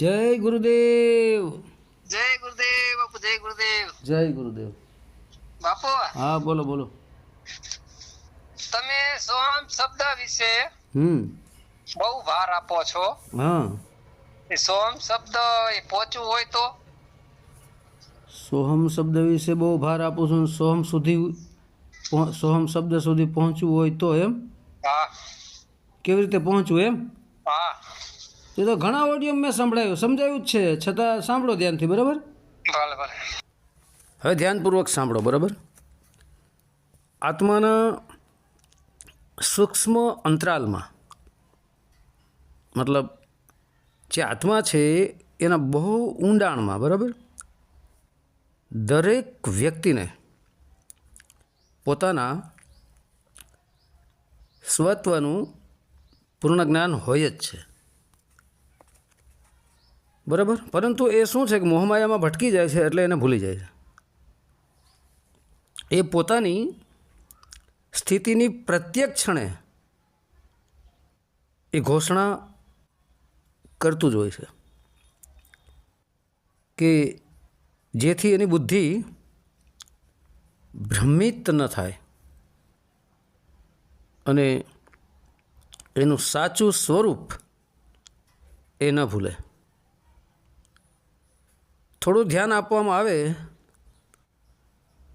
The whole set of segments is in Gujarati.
જય ગુરુદેવ. જય ગુરુદેવ બાપુ જય ગુરુદેવ. જય ગુરુદેવ. બાપુ હા બોલો બોલો. તમે સોહમ શબ્દ વિશે હમ. બહુ ભાર આપો છો. હા. એ સોહમ શબ્દ એ પહોંચવું હોય તો? સોહમ શબ્દ વિશે બહુ ભાર આપું છું. સોહમ સુધી સોહમ શબ્દ સુધી પહોંચવું હોય તો એમ? હા. કેવી રીતે પહોંચવું એમ? હા. એ તો ઘણા ઓડિયો મેં સંભળાયું સમજાયું જ છે છતાં સાંભળો ધ્યાનથી બરાબર? હવે ધ્યાનપૂર્વક સાંભળો બરાબર? આત્માના સૂક્ષ્મ અંતરાલમાં મતલબ જે આત્મા છે એના બહુ ઊંડાણમાં બરાબર? દરેક વ્યક્તિને પોતાના સ્વત્વનું પૂર્ણ જ્ઞાન હોય જ છે. બરાબર? પરંતુ એ શું છે કે મોહમાયામાં ભટકી જાય છે એટલે એને ભૂલી જાય છે. એ પોતાની સ્થિતિની પ્રત્યેક ક્ષણે એ ઘોષણા કરતું જ હોય છે કે જેથી એની બુદ્ધિ ભ્રમિત ન થાય અને એનું સાચું સ્વરૂપ એ ન ભૂલે. થોડું ધ્યાન આપવામાં આવે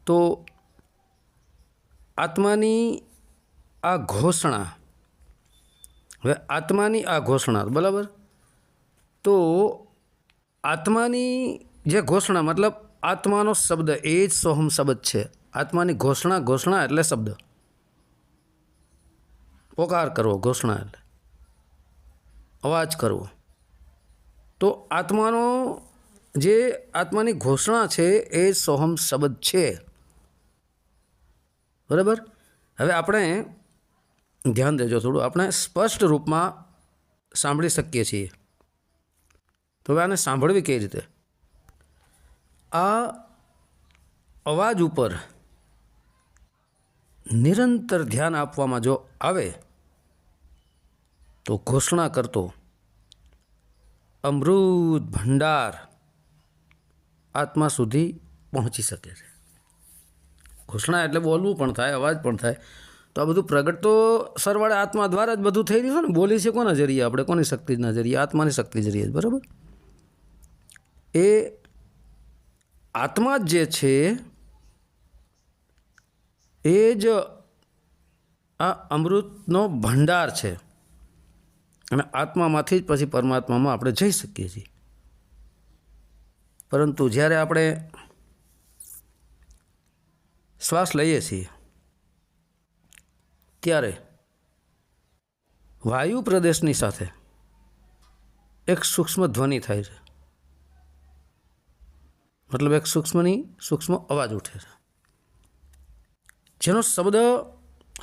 તો આત્માની આ ઘોષણા, હવે આત્માની આ ઘોષણા, બરાબર? તો આત્માની જે ઘોષણા, મતલબ આત્માનો શબ્દ, એ જ સોહમ શબ્દ છે. આત્માની ઘોષણા ઘોષણા એટલે શબ્દ. પોકાર કરવો, ઘોષણા એટલે. અવાજ કરવો. તો આત્માનો જે આત્માની ઘોષણા છે એ સોહમ શબ્દ છે. બરાબર? હવે આપણે ધ્યાન દેજો થોડું. આપણે સ્પષ્ટ રૂપમાં સાંભળી શકીએ છીએ. તો હવે આને સાંભળવી કઈ રીતે? આ અવાજ ઉપર નિરંતર ધ્યાન આપવામાં જો આવે, તો ઘોષણા કરતો, અમૃત ભંડાર આત્મા સુધી પહોંચી શકે છે. ઘોષણા એટલે બોલવું પણ થાય, અવાજ પણ થાય. તો આ બધું પ્રગટ તો સરવાળે આત્મા દ્વારા જ બધું થઈ રહ્યું છે ને? બોલી છે કોના જરીએ આપણે? કોની શક્તિના જરીએ? આત્માની શક્તિ જરીએ બરાબર? એ આત્મા જ છે, એ જ આ અમૃતનો ભંડાર છે. અને આત્મામાંથી જ પછી પરમાત્મામાં આપણે જઈ શકીએ છીએ. પરંતુ જ્યારે આપણે શ્વાસ લઈએ છીએ, ત્યારે વાયુ પ્રદેશની સાથે એક સૂક્ષ્મ ધ્વનિ થાય છે. મતલબ એક સૂક્ષ્મની સૂક્ષ્મ અવાજ ઉઠે છે. જેનો શબ્દ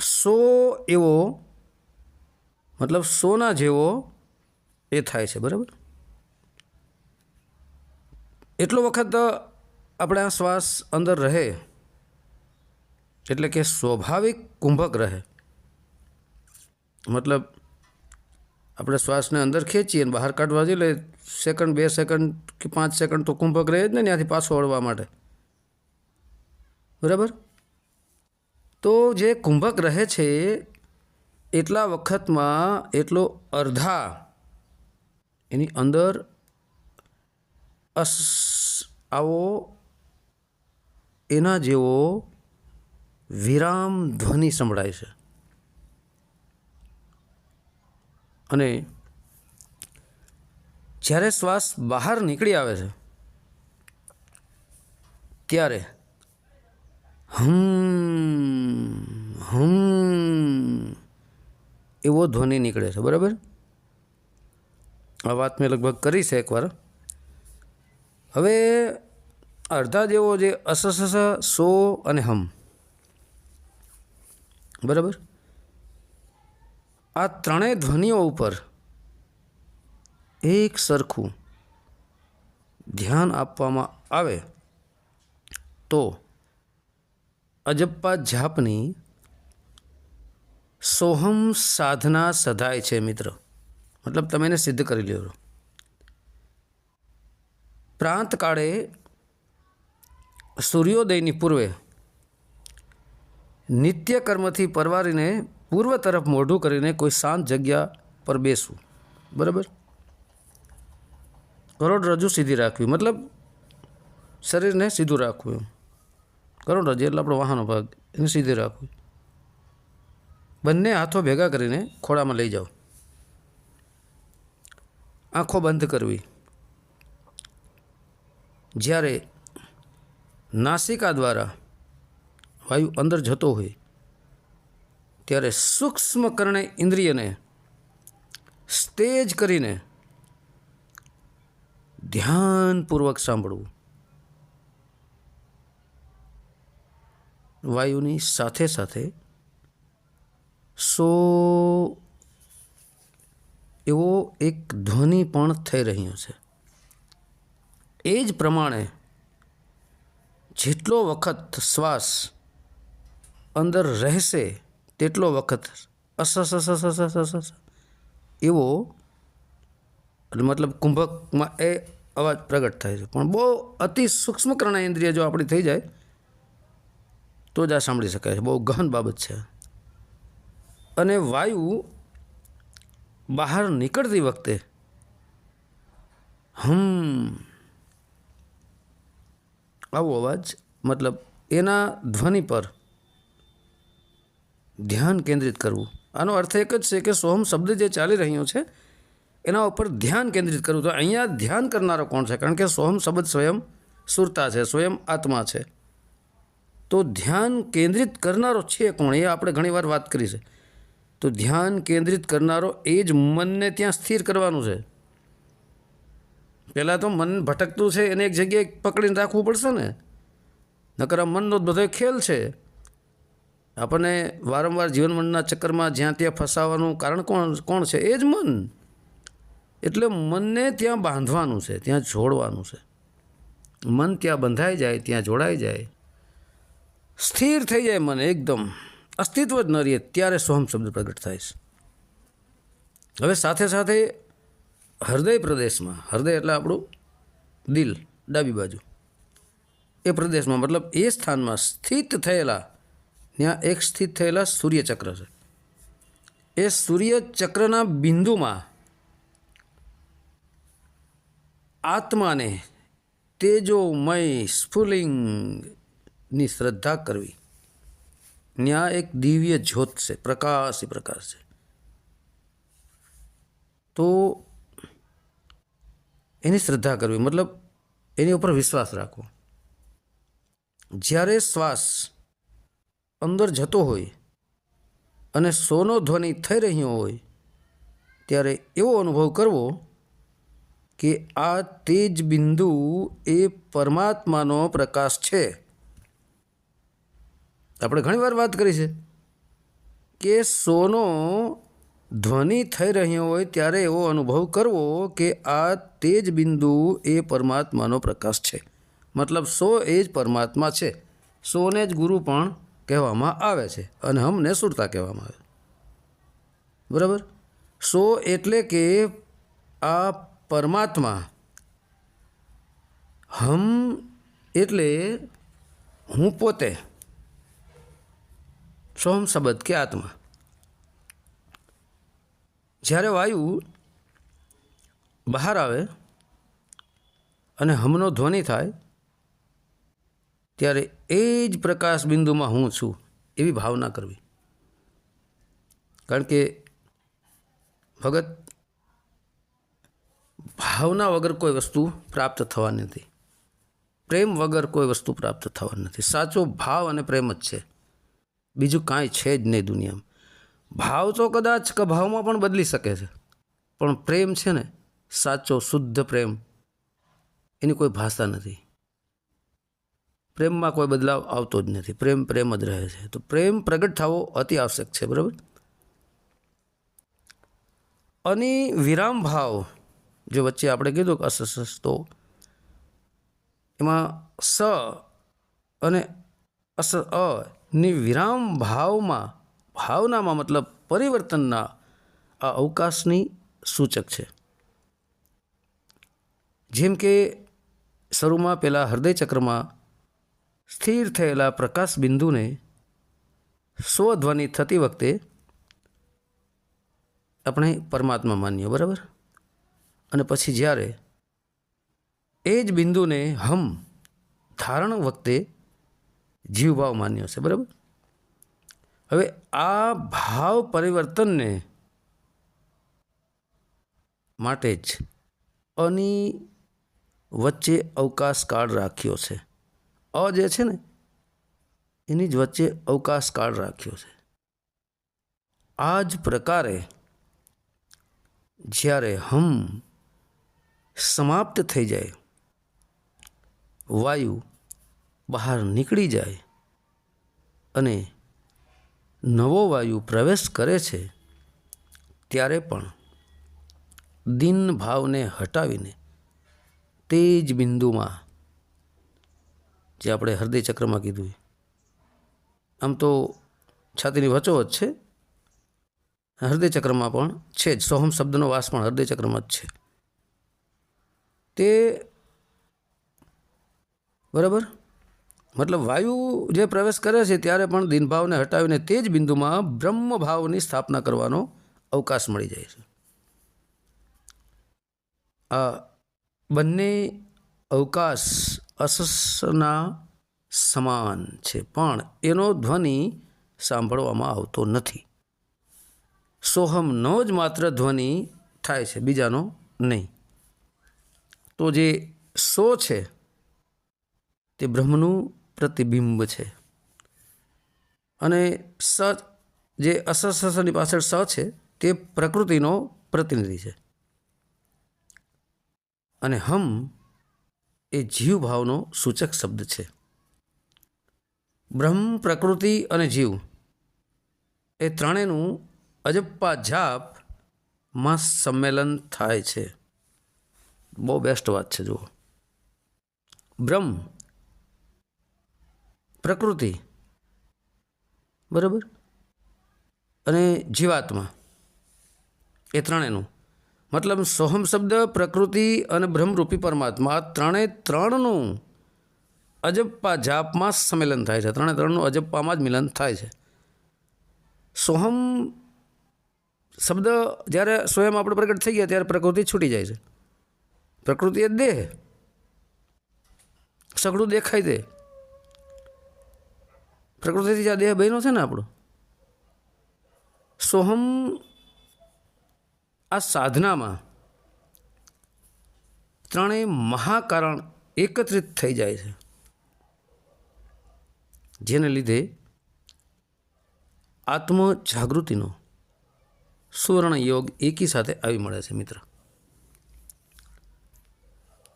સો એવો, મતલબ સોના જેવો એ થાય છે, બરાબર? એટલો વખત આપણે આ શ્વાસ અંદર રહે, એટલે કે સ્વાભાવિક કુંભક રહે. મતલબ આપણે શ્વાસને અંદર ખેંચીએ અને બહાર કાઢવા જઈએ સેકન્ડ, બે સેકન્ડ કે પાંચ સેકન્ડ તો કુંભક રહે જ ને ત્યાંથી પાછો વળવા માટે. બરાબર? તો જે કુંભક રહે છે, એટલા વખતમાં એટલો અર્ધા એની અંદર અસ આવો એના જેવો વિરામ ધ્વનિ સંભળાય છે. અને જ્યારે શ્વાસ બહાર નીકળી આવે છે, ત્યારે હમ હમ એવો ધ્વનિ નીકળે છે. બરાબર? આ વાત મેં લગભગ કરી છે એકવાર. હવે અડધા જેવો જે અસસ સો અને હમ. બરાબર? આ ત્રણેય ધ્વનિઓ ઉપર એક સરખું ધ્યાન આપવામાં આવે તો અજપ્પા જાપની સોહમ સાધના સધાય છે મિત્ર. મતલબ તમે એને સિદ્ધ કરી લ્યો. પ્રાંતકાળે સૂર્યોદયની પૂર્વે નિત્ય કર્મથી પરવારીને પૂર્વ તરફ મોઢું કરીને કોઈ શાંત જગ્યા પર બેસવું. બરાબર? કરોડરજ્જુ સીધી રાખવી. મતલબ શરીરને સીધું રાખવું એમ. કરોડરજ્જુ એટલે આપણો વાહનો ભાગ. એને સીધી રાખવી. બંને હાથો ભેગા કરીને ખોળામાં લઈ જાઓ. આંખો બંધ કરવી. જ્યારે નાસિકા દ્વારા વાયુ અંદર જતો હોય, ત્યારે સૂક્ષ્મ કરણે ઇન્દ્રિયને સ્તેજ કરીને ધ્યાનપૂર્વક સાંભળવું. વાયુની સાથે સાથે સો એવો એક ધ્વનિ પણ થઈ રહ્યો છે. એ જ પ્રમાણે જેટલો વખત શ્વાસ અંદર રહેશે, તેટલો વખત અસસ એવો એટલે મતલબ કુંભકમાં એ અવાજ પ્રગટ થાય છે. પણ બહુ અતિ સૂક્ષ્મ કર્ણેન્દ્રિય જો આપણી થઈ જાય, તો જ આ સાંભળી શકાય છે. બહુ ગહન બાબત છે. અને વાયુ બહાર નીકળતી વખતે હમ આવો અવાજ, મતલબ એના ધ્વનિ પર ધ્યાન કેન્દ્રિત કરવું. આનો અર્થ એક જ છે કે સોહમ શબ્દ જે ચાલી રહ્યો છે, એના ઉપર ધ્યાન કેન્દ્રિત કરવું. તો અહીંયા ધ્યાન કરનારો કોણ છે? કારણ કે સોહમ શબ્દ સ્વયં સુરતા છે, સ્વયં આત્મા છે. તો ધ્યાન કેન્દ્રિત કરનારો છે કોણ? એ આપણે ઘણીવાર વાત કરી છે. તો ધ્યાન કેન્દ્રિત કરનારો એ જ મનને ત્યાં સ્થિર કરવાનું છે. પહેલાં તો મન ભટકતું છે, એને એક જગ્યાએ પકડીને રાખવું પડશે ને. નકર મનનો જ બધો ખેલ છે. આપણને વારંવાર જીવન મનના ચક્કરમાં જ્યાં ત્યાં ફસાવાનું કારણ કોણ કોણ છે? એ જ મન. એટલે મનને ત્યાં બાંધવાનું છે, ત્યાં જોડવાનું છે. મન ત્યાં બંધાઈ જાય, ત્યાં જોડાઈ જાય. સ્થિર થઈ જાય મન એકદમ. અસ્તિત્વ જ ન રહે, ત્યારે સોહમ શબ્દ પ્રગટ થાય છે. હવે સાથે સાથે હૃદય પ્રદેશમાં, હૃદય એટલે આપણું દિલ, ડાબી બાજુ. એ પ્રદેશમાં મતલબ એ સ્થાનમાં સ્થિત થયેલા, ત્યાં એક સ્થિત થયેલા સૂર્યચક્ર છે. એ સૂર્યચક્રના બિંદુમાં આત્માને તેજોમય સ્ફુલિંગની શ્રદ્ધા કરવી. ત્યાં એક દિવ્ય જ્યોત છે, પ્રકાશી પ્રકાશ છે. તો એની શ્રદ્ધા કરવી, મતલબ એની ઉપર વિશ્વાસ રાખવો. જ્યારે શ્વાસ અંદર જતો હોય અને સોનો ધ્વનિ થઈ રહ્યો હોય, ત્યારે એવો અનુભવ કરવો કે આ તેજ બિંદુ એ પરમાત્માનો પ્રકાશ છે. આપણે ઘણીવાર વાત કરી છે કે સોનો ધ્વનિ થઈ રહ્યો હોય ત્યારે એવો અનુભવ કરવો કે આ તે જ બિંદુ એ પરમાત્માનો પ્રકાશ છે. મતલબ સો એ જ પરમાત્મા છે. સોને જ ગુરુ પણ કહેવામાં આવે છે અને હમને સુરતા કહેવામાં આવે. બરાબર? સો એટલે કે આ પરમાત્મા હમ એટલે હું પોતે. સોમ શબ્દ કે આત્મા? જ્યારે વાયુ બહાર આવે અને હમનો ધ્વનિ થાય, ત્યારે એ જ પ્રકાશ બિંદુમાં હું છું એવી ભાવના કરવી. કારણ કે ભગત ભાવના વગર કોઈ વસ્તુ પ્રાપ્ત થવાની નથી. પ્રેમ વગર કોઈ વસ્તુ પ્રાપ્ત થવાની નથી. સાચો ભાવ અને પ્રેમ જ છે. બીજું કાંઈ છે જ નહીં દુનિયામાં. ભાવ તો કદાચ ભાવમાં પણ બદલી શકે છે. પણ પ્રેમ છે ને, સાચો, શુદ્ધ પ્રેમ, એની કોઈ ભાષા નથી. પ્રેમમાં કોઈ બદલાવ આવતો જ નથી. પ્રેમ પ્રેમ જ રહે છે. તો પ્રેમ પ્રગટ થવો અતિ આવશ્યક છે, બરાબર? અને વિરામ ભાવ, જે વચ્ચે આપણે કીધું કે અસસ તો એમાં સ અને અસ, અ ની વિરામ ભાવમાં ભાવનામાં મતલબ પરિવર્તનના આ અવકાશની સૂચક છે. જેમ કે શરૂમાં પેલા હૃદય ચક્રમાં સ્થિર થયેલા પ્રકાશ બિંદુને સ્વધ્વનિ થતી વખતે આપણે પરમાત્મા માનીએ, બરાબર? અને પછી જ્યારે એ જ બિંદુને હમ ધારણ વખતે જીવભાવ માન્યો છે, બરાબર? હવે આ ભાવ પરિવર્તનને માટે જ અની વચ્ચે અવકાશ કાળ રાખ્યો છે. અ જે છે ને, એની જ વચ્ચે અવકાશ કાળ રાખ્યો છે. આ જ પ્રકારે જ્યારે હમ સમાપ્ત થઈ જાય, વાયુ બહાર નીકળી જાય અને નવો વાયુ પ્રવેશ કરે છે, ત્યારે પણ દિન ભાવને હટાવીને તે જ બિંદુમાં જે આપણે હૃદય ચક્રમાં કીધું. આમ તો છાતીની વચોવચ છે, હૃદય ચક્રમાં પણ છે જ. સોહમ શબ્દનો વાસ પણ હૃદય ચક્રમાં જ છે. તે બરાબર? મતલબ વાયુ જે પ્રવેશ કરે છે ત્યારે પણ દિનભાવને હટાવીને તે જ બિંદુમાં બ્રહ્મભાવની સ્થાપના કરવાનો અવકાશ મળી જાય છે. આ બંને અવકાશ અસસના સમાન છે, પણ એનો ધ્વનિ સાંભળવામાં આવતો નથી. સોહમનો જ માત્ર ધ્વનિ થાય છે, બીજાનો નહીં. તો જે સો છે તે બ્રહ્મનું પ્રતિબિંબ છે. અને સ જે અસસની પાછળ સ છે, તે પ્રકૃતિનો પ્રતિનિધિ છે. અને હમ એ જીવ ભાવનો સૂચક શબ્દ છે. બ્રહ્મ, પ્રકૃતિ અને જીવ એ ત્રણેયનું અજપ્પા જાપમાં સંમેલન થાય છે. બહુ બેસ્ટ વાત છે, જુઓ. બ્રહ્મ પ્રકૃતિ. બરાબર? અને જીવાત્મા. એ ત્રણેયનું. મતલબ સોહમ શબ્દ, પ્રકૃતિ અને બ્રહ્મરૂપી પરમાત્મા ત્રણે ત્રણનું અજપ્પા જાપમાં સંમેલન થાય છે. ત્રણે ત્રણનું અજપ્પામાં જ મિલન થાય છે. સોહમ શબ્દ જ્યારે સ્વયં આપણે પ્રગટ થઈ ગયા ત્યારે પ્રકૃતિ છૂટી જાય છે. પ્રકૃતિ એ દેહ. સઘળું દેખાય તે. પ્રકૃતિથી જે આ દેહ બન્યો છે ને આપણો સોહમ આ સાધનામાં ત્રણેય મહાકારણ એકત્રિત થઈ જાય છે. જેને લીધે આત્મજાગૃતિનો સુવર્ણ યોગ એકી સાથે આવી મળે છે મિત્ર.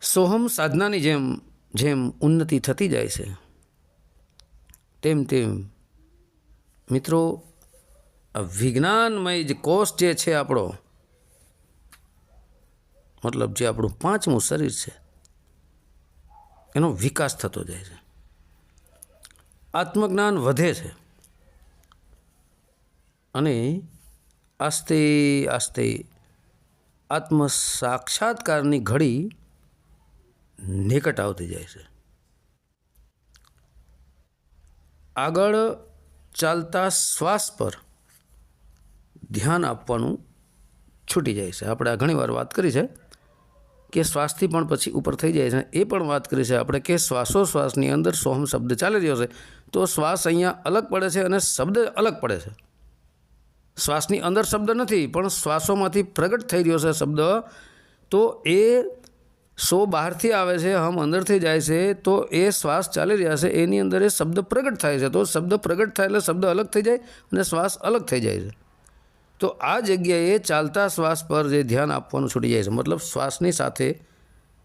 સોહમ સાધનાની જેમ જેમ ઉન્નતિ થતી જાય છે તેમ તેમ. મિત્રો વિજ્ઞાનમય જે કોષ જે છે આપણો, મતલબ જે આપણું પાંચમું શરીર છે, એનો વિકાસ થતો જાય છે. આત્મજ્ઞાન વધે છે. અને આસ્તે આસ્તે આત્મ સાક્ષાત્કારની ઘડી નિકટ આવતી જાય છે. આગળ ચાલતા શ્વાસ પર ધ્યાન આપવાનું છૂટી જાય છે. આપણે આ ઘણીવાર વાત કરી છે કે શ્વાસથી પણ પછી ઉપર થઈ જાય છે. એ પણ વાત કરી છે આપણે કે શ્વાસોશ્વાસની અંદર સોહમ શબ્દ ચાલી રહ્યો છે. તો શ્વાસ અહીંયા અલગ પડે છે અને શબ્દ અલગ પડે છે. શ્વાસની અંદર શબ્દ નથી, પણ શ્વાસોમાંથી પ્રગટ થઈ રહ્યો છે શબ્દ. તો એ સો બહારથી આવે છે, હમ અંદરથી જાય છે, તો એ શ્વાસ ચાલી રહ્યા છે, એની અંદર એ શબ્દ પ્રગટ થાય છે. તો શબ્દ પ્રગટ થાય એટલે શબ્દ અલગ થઈ જાય અને શ્વાસ અલગ થઈ જાય છે. તો આ જગ્યાએ ચાલતા શ્વાસ પર જે ધ્યાન આપવાનું છૂટી જાય છે, મતલબ શ્વાસની સાથે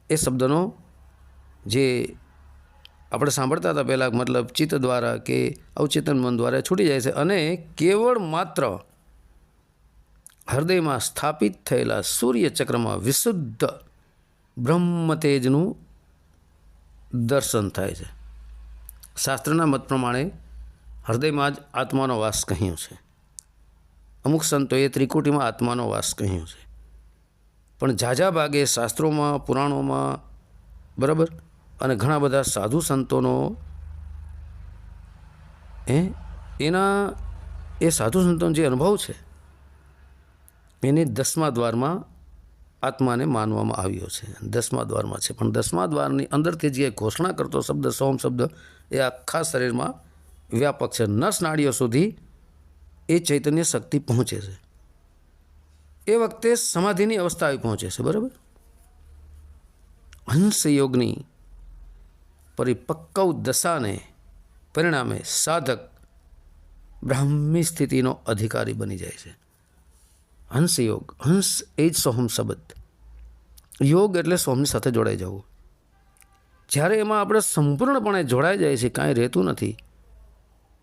એ શબ્દનો જે આપણે સાંભળતા હતા પહેલાં, મતલબ ચિત્ત દ્વારા કે અવચેતન મન દ્વારા છૂટી જાય છે અને કેવળ માત્ર હૃદયમાં સ્થાપિત થયેલા સૂર્ય ચક્રમાં વિશુદ્ધ બ્રહ્મ તેજનું દર્શન થાય છે. શાસ્ત્રના મત પ્રમાણે હૃદયમાં જ આત્માનો વાસ કહ્યું છે. અમુક સંતોએ ત્રિકુટીમાં આત્માનો વાસ કહ્યું છે. પણ ઝાઝા ભાગે શાસ્ત્રોમાં, પુરાણોમાં, બરાબર? અને ઘણા બધા સાધુ સંતોનો એ એના, એ સાધુ સંતોનો જે અનુભવ છે, એને દસમા દ્વારમાં આત્માને માનવામાં આવ્યો છે. દસમા દ્વારમાં છે. પણ દસમા દ્વારની અંદરથી જે ઘોષણા કરતો શબ્દ, સોમ શબ્દ, એ આખા શરીરમાં વ્યાપક છે. નસ નાડીઓ સુધી એ ચૈતન્ય શક્તિ પહોંચે છે. એ વખતે સમાધિની અવસ્થા આવી પહોંચે છે. બરાબર? હંસયોગની પરિપક્વ દશાને પરિણામે સાધક બ્રાહ્મી સ્થિતિનો અધિકારી બની જાય છે. હંસ યોગ હંસ એ જ સોહમ શબ્દ. યોગ એટલે સોમની સાથે જોડાઈ જવું. જ્યારે એમાં આપણે સંપૂર્ણપણે જોડાઈ જાય છે, કાંઈ રહેતું નથી,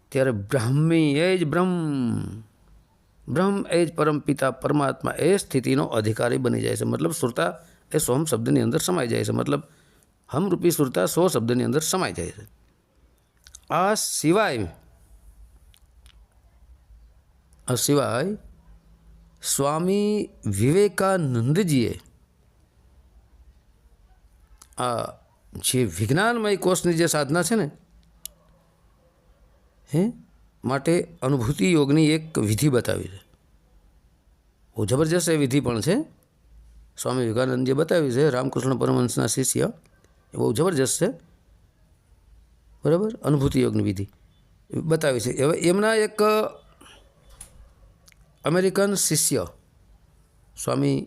ત્યારે બ્રાહ્મી એ જ બ્રહ્મ. બ્રહ્મ એ જ પરમપિતા પરમાત્મા એ સ્થિતિનો અધિકારી બની જાય છે. મતલબ સુરતા એ સોમ શબ્દની અંદર સમાઈ જાય છે. મતલબ હમરૂપી સુરતા સો શબ્દની અંદર સમાઈ જાય છે. આ સિવાય આ સિવાય સ્વામી વિવેકાનંદજીએ, આ જે વિજ્ઞાનમય કોષની જે સાધના છે ને, હે, માટે અનુભૂતિ યોગની એક વિધિ બતાવી છે. બહુ જબરજસ્ત એ વિધિ પણ છે. સ્વામી વિવેકાનંદજીએ બતાવી છે, રામકૃષ્ણ પરમહંસના શિષ્ય. એ બહુ જબરજસ્ત છે. બરાબર? અનુભૂતિ યોગની વિધિ. બતાવી છે. હવે એમના એક અમેરિકન શિષ્ય. સ્વામી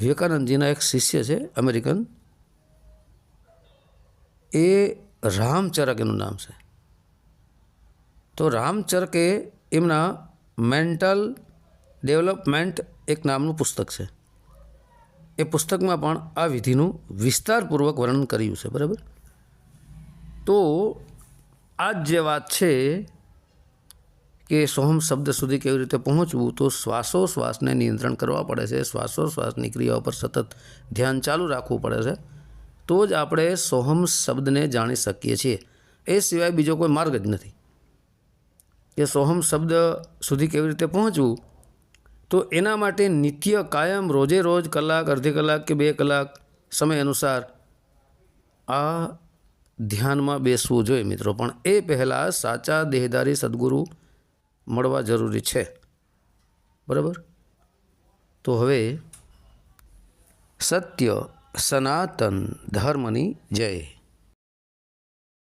વિવેકાનંદજીના એક શિષ્ય છે, અમેરિકન. એ રામચરક એનું નામ છે. તો રામચરકે એમના મેન્ટલ ડેવલપમેન્ટ એક નામનું પુસ્તક છે. એ પુસ્તકમાં પણ આ વિધિનું વિસ્તારપૂર્વક વર્ણન કર્યું છે, બરાબર? તો આ જે વાત છે કે સોહમ શબ્દ સુધી કેવી રીતે પહોંચવું, તો શ્વાસોશ્વાસને નિયંત્રણ કરવા પડે છે. શ્વાસોશ્વાસની ક્રિયાઓ પર સતત ધ્યાન ચાલુ રાખવું પડે છે. તો જ આપણે સોહમ શબ્દને જાણી શકીએ છીએ. એ સિવાય બીજો કોઈ માર્ગ જ નથી. કે સોહમ શબ્દ સુધી કેવી રીતે પહોંચવું, તો એના માટે નિત્ય કાયમ રોજે રોજ કલાક, અડધી કલાક કે બે કલાક સમય અનુસાર આ ધ્યાનમાં બેસવું જોઈએ મિત્રો. પણ એ પહેલાં સાચા દેહદારી સદગુરુ મળવા જરૂરી છે. બરાબર? તો હવે સત્ય સનાતન ધર્મની જય.